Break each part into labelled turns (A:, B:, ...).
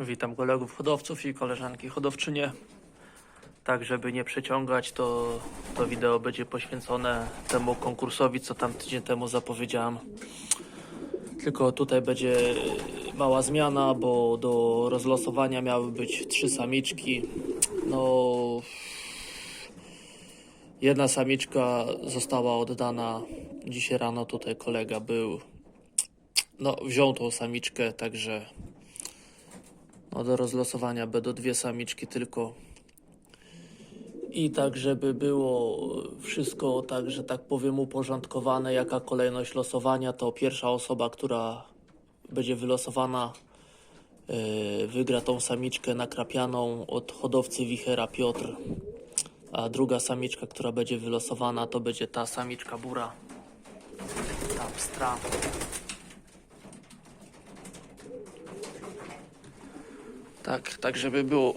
A: Witam kolegów hodowców i koleżanki hodowczynie. Tak, żeby nie przeciągać, to, to wideo będzie poświęcone temu konkursowi, co tam tydzień temu zapowiedziałem. Tylko tutaj będzie mała zmiana, bo do rozlosowania miały być trzy samiczki. No, jedna samiczka została oddana dzisiaj rano. Tutaj kolega był, no, wziął tą samiczkę, także no do rozlosowania będą dwie samiczki tylko. I tak, żeby było wszystko, tak, że tak powiem, uporządkowane, jaka kolejność losowania, to pierwsza osoba, która będzie wylosowana, yy, wygra tą samiczkę nakrapianą od hodowcy Wichera Piotr. A druga samiczka, która będzie wylosowana, to będzie ta samiczka bura. Tam stra. Tak, tak, żeby było,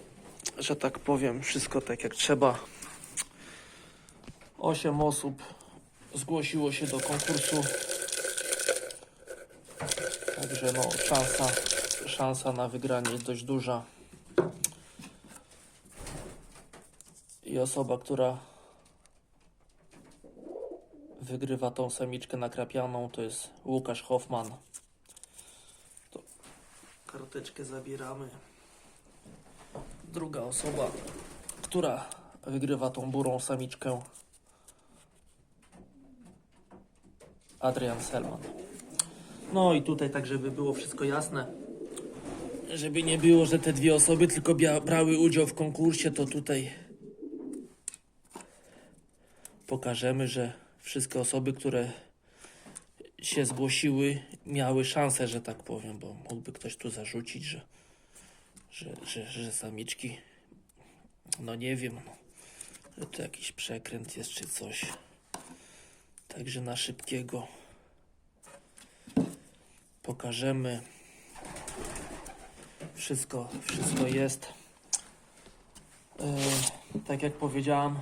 A: że tak powiem, wszystko tak jak trzeba. Osiem osób zgłosiło się do konkursu. Także no, szansa, szansa na wygranie jest dość duża. I osoba, która wygrywa tą samiczkę nakrapianą, to jest Łukasz Hoffman. To karteczkę zabieramy druga osoba, która wygrywa tą burą samiczkę. Adrian Selman. No i tutaj tak, żeby było wszystko jasne. Żeby nie było, że te dwie osoby tylko brały udział w konkursie, to tutaj pokażemy, że wszystkie osoby, które się zgłosiły, miały szansę, że tak powiem, bo mógłby ktoś tu zarzucić, że że, że, że samiczki, no nie wiem, że to jakiś przekręt jest czy coś. Także na szybkiego pokażemy. Wszystko, wszystko jest. E, tak jak powiedziałam,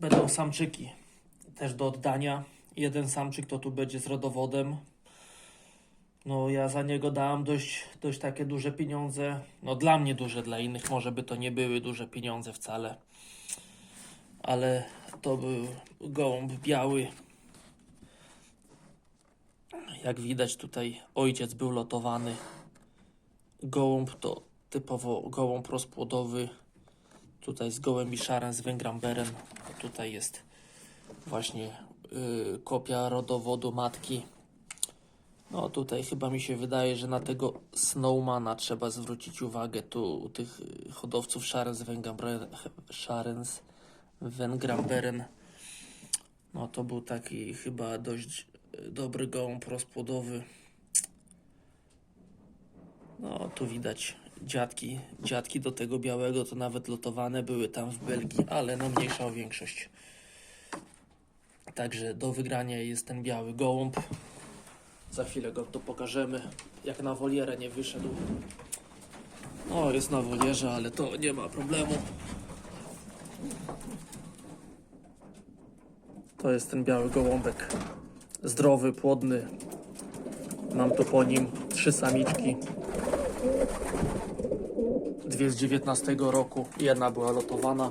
A: będą samczyki też do oddania. Jeden samczyk to tu będzie z rodowodem. No ja za niego dałem dość, dość takie duże pieniądze. No dla mnie duże, dla innych może by to nie były duże pieniądze wcale. Ale to był gołąb biały. Jak widać tutaj ojciec był lotowany. Gołąb to typowo gołąb rozpłodowy. Tutaj z gołębi szaren z węgramberem. Tutaj jest właśnie yy, kopia rodowodu matki. No tutaj chyba mi się wydaje, że na tego Snowmana trzeba zwrócić uwagę. Tu u tych y, hodowców Sharens Wengramberen. No to był taki chyba dość y, dobry gołąb rozpłodowy. No tu widać dziadki, dziadki do tego białego to nawet lotowane były tam w Belgii, ale no mniejsza o większość. Także do wygrania jest ten biały gołąb. Za chwilę go tu pokażemy, jak na wolierę nie wyszedł. No, jest na wolierze, ale to nie ma problemu. To jest ten biały gołąbek. Zdrowy, płodny. Mam tu po nim trzy samiczki. Dwie z 19 roku. Jedna była lotowana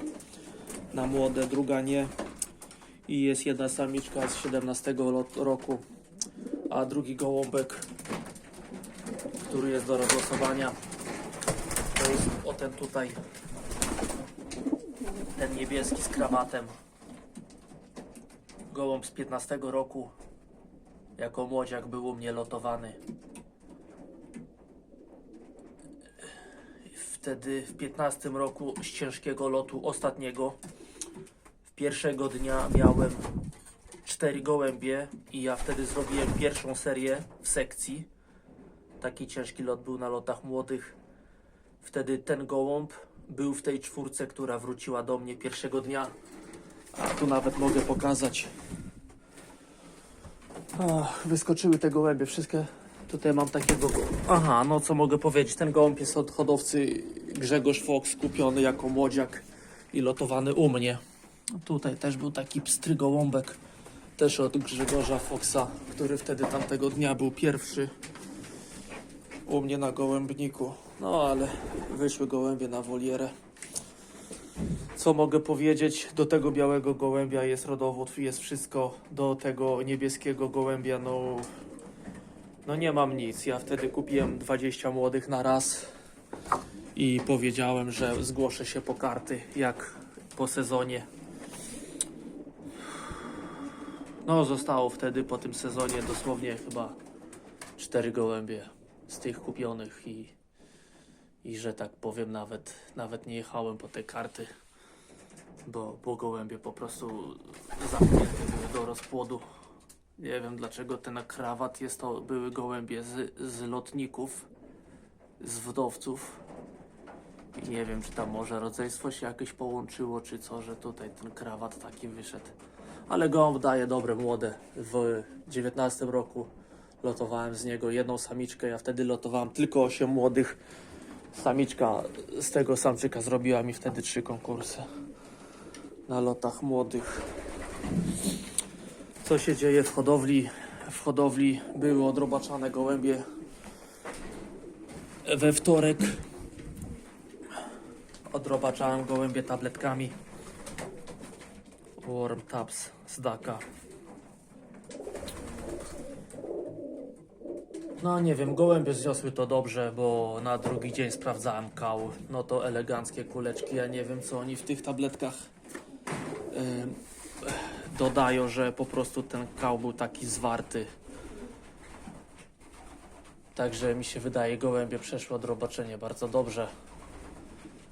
A: na młode, druga nie. I jest jedna samiczka z 17 lot- roku a drugi gołąbek, który jest do rozlosowania, to jest o ten tutaj, ten niebieski z krawatem. Gołąb z 15 roku, jako młodziak był u mnie lotowany. Wtedy w 15 roku z ciężkiego lotu ostatniego, pierwszego dnia miałem cztery gołębie i ja wtedy zrobiłem pierwszą serię w sekcji. Taki ciężki lot był na lotach młodych. Wtedy ten gołąb był w tej czwórce, która wróciła do mnie pierwszego dnia. A tu nawet mogę pokazać. Ach, wyskoczyły te gołębie, wszystkie. Tutaj mam takiego. go- Aha, no co mogę powiedzieć? Ten gołąb jest od hodowcy Grzegorz Fox, kupiony jako młodziak i lotowany u mnie. Tutaj też był taki pstry gołąbek też od Grzegorza Foxa, który wtedy tamtego dnia był pierwszy. u mnie na gołębniku. No ale wyszły gołębie na wolierę. Co mogę powiedzieć? Do tego białego gołębia jest rodowód, jest wszystko. Do tego niebieskiego gołębia, no, no nie mam nic. Ja wtedy kupiłem 20 młodych na raz i powiedziałem, że zgłoszę się po karty, jak po sezonie. No, zostało wtedy po tym sezonie dosłownie chyba cztery gołębie z tych kupionych i, i że tak powiem, nawet, nawet nie jechałem po te karty, bo, bo gołębie po prostu zamknięte były do rozpłodu. Nie wiem dlaczego ten krawat jest to były gołębie z, z lotników, z wdowców. I nie wiem, czy tam może rodzeństwo się jakieś połączyło, czy co, że tutaj ten krawat taki wyszedł. Ale gołąb daje dobre młode. W 19 roku lotowałem z niego jedną samiczkę. Ja wtedy lotowałem tylko 8 młodych. Samiczka z tego samczyka zrobiła mi wtedy trzy konkursy na lotach młodych. Co się dzieje w hodowli? W hodowli były odrobaczane gołębie we wtorek. Odrobaczałem gołębie tabletkami. Warm Tabs z Daka. No nie wiem, gołębie zniosły to dobrze, bo na drugi dzień sprawdzałem kał. No to eleganckie kuleczki. Ja nie wiem co oni w tych tabletkach ym, dodają, że po prostu ten kał był taki zwarty. Także mi się wydaje, gołębie przeszły odrobaczenie bardzo dobrze.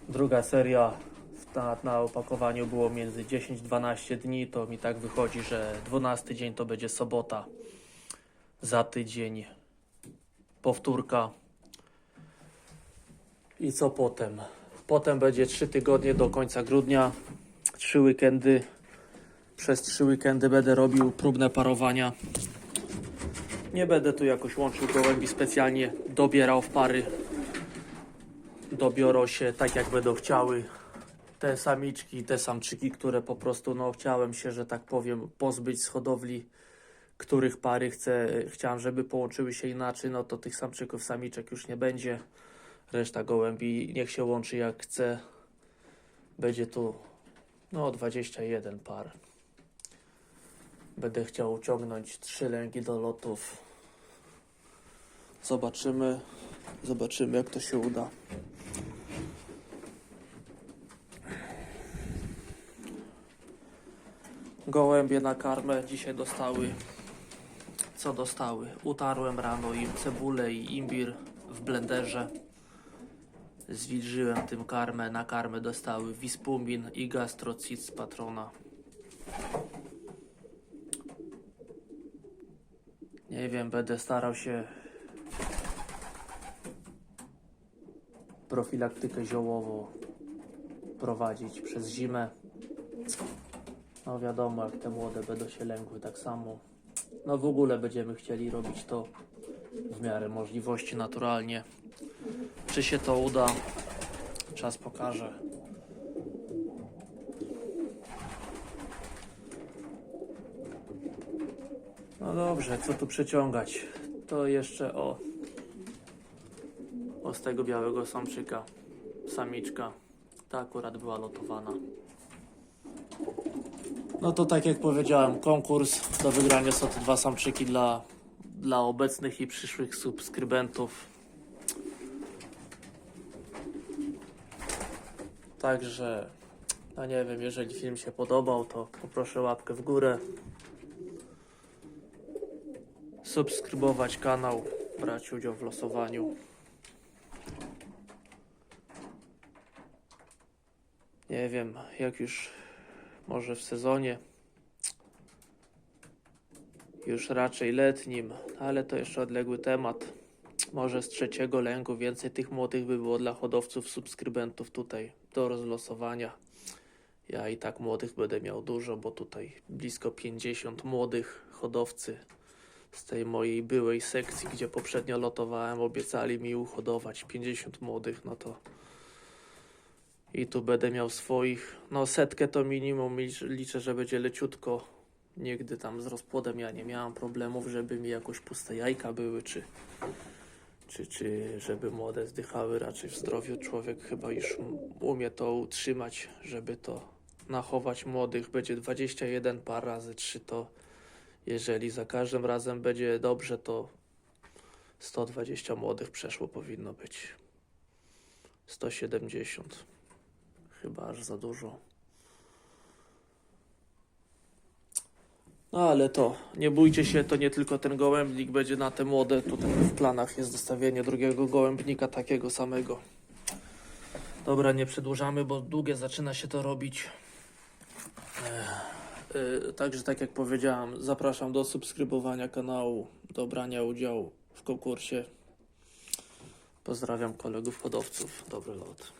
A: Druga seria na, na opakowaniu było między 10-12 dni, to mi tak wychodzi, że 12 dzień to będzie sobota. Za tydzień powtórka. I co potem? Potem będzie 3 tygodnie do końca grudnia. 3 weekendy. Przez 3 weekendy będę robił próbne parowania. Nie będę tu jakoś łączył gołębi specjalnie, dobierał w pary. Dobiorą się tak jak będą chciały te samiczki, te samczyki, które po prostu no chciałem się, że tak powiem, pozbyć z hodowli, których pary chcę, chciałem, żeby połączyły się inaczej, no to tych samczyków, samiczek już nie będzie. Reszta gołębi niech się łączy jak chce. Będzie tu no 21 par. Będę chciał uciągnąć trzy lęgi do lotów. Zobaczymy, zobaczymy jak to się uda. Gołębie na karmę dzisiaj dostały. Co dostały? Utarłem rano im cebulę i imbir w blenderze. Zwilżyłem tym karmę. Na karmę dostały wispumin i gastrocit z patrona. Nie wiem, będę starał się profilaktykę ziołową prowadzić przez zimę. No wiadomo, jak te młode będą się lękły tak samo. No w ogóle będziemy chcieli robić to w miarę możliwości naturalnie. Czy się to uda? Czas pokaże. No dobrze, co tu przeciągać? To jeszcze o o z tego białego samczyka. Samiczka. Ta akurat była lotowana. No to tak jak powiedziałem, konkurs do wygrania są te dwa samczyki dla, dla obecnych i przyszłych subskrybentów. Także, no nie wiem, jeżeli film się podobał, to poproszę łapkę w górę. Subskrybować kanał, brać udział w losowaniu. Nie wiem, jak już może w sezonie, już raczej letnim, ale to jeszcze odległy temat. Może z trzeciego lęgu więcej tych młodych by było dla hodowców, subskrybentów tutaj do rozlosowania. Ja i tak młodych będę miał dużo, bo tutaj blisko 50 młodych hodowcy z tej mojej byłej sekcji, gdzie poprzednio lotowałem, obiecali mi uhodować 50 młodych, no to i tu będę miał swoich, no setkę to minimum licz- liczę, że będzie leciutko. Nigdy tam z rozpłodem ja nie miałem problemów, żeby mi jakoś puste jajka były, czy, czy, czy żeby młode zdychały raczej w zdrowiu. Człowiek chyba już umie to utrzymać, żeby to nachować młodych. Będzie 21 par razy 3 to jeżeli za każdym razem będzie dobrze, to 120 młodych przeszło powinno być. 170. Chyba aż za dużo. No ale to, nie bójcie się, to nie tylko ten gołębnik będzie na te młode. Tutaj w planach jest dostawienie drugiego gołębnika takiego samego. Dobra, nie przedłużamy, bo długie zaczyna się to robić. Yy, Także tak jak powiedziałem, zapraszam do subskrybowania kanału, do brania udziału w konkursie. Pozdrawiam kolegów hodowców. Dobry lot.